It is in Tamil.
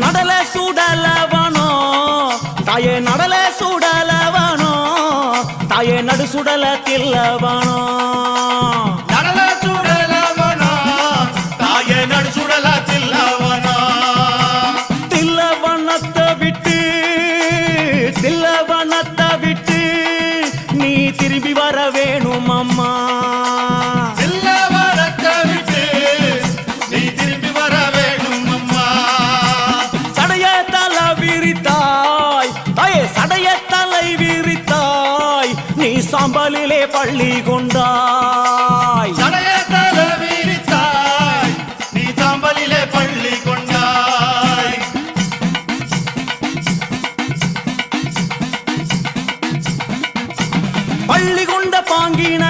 நடல சுடலவனோ தாயே நடல சுடலவனோ தாயே நடு சுடல தில்லவனோ நடல சுடலவனோ தாயே நடு சுடல தில்லவனோ தில்லவனத்தை விட்டு தில்லவனத்தை விட்டு நீ திரும்பி வர வேணும் அம்மா ஆய தலை விரித்தாய் நீ சாம்பலிலே பள்ளி கொண்டாய். பள்ளி கொண்ட பாங்கின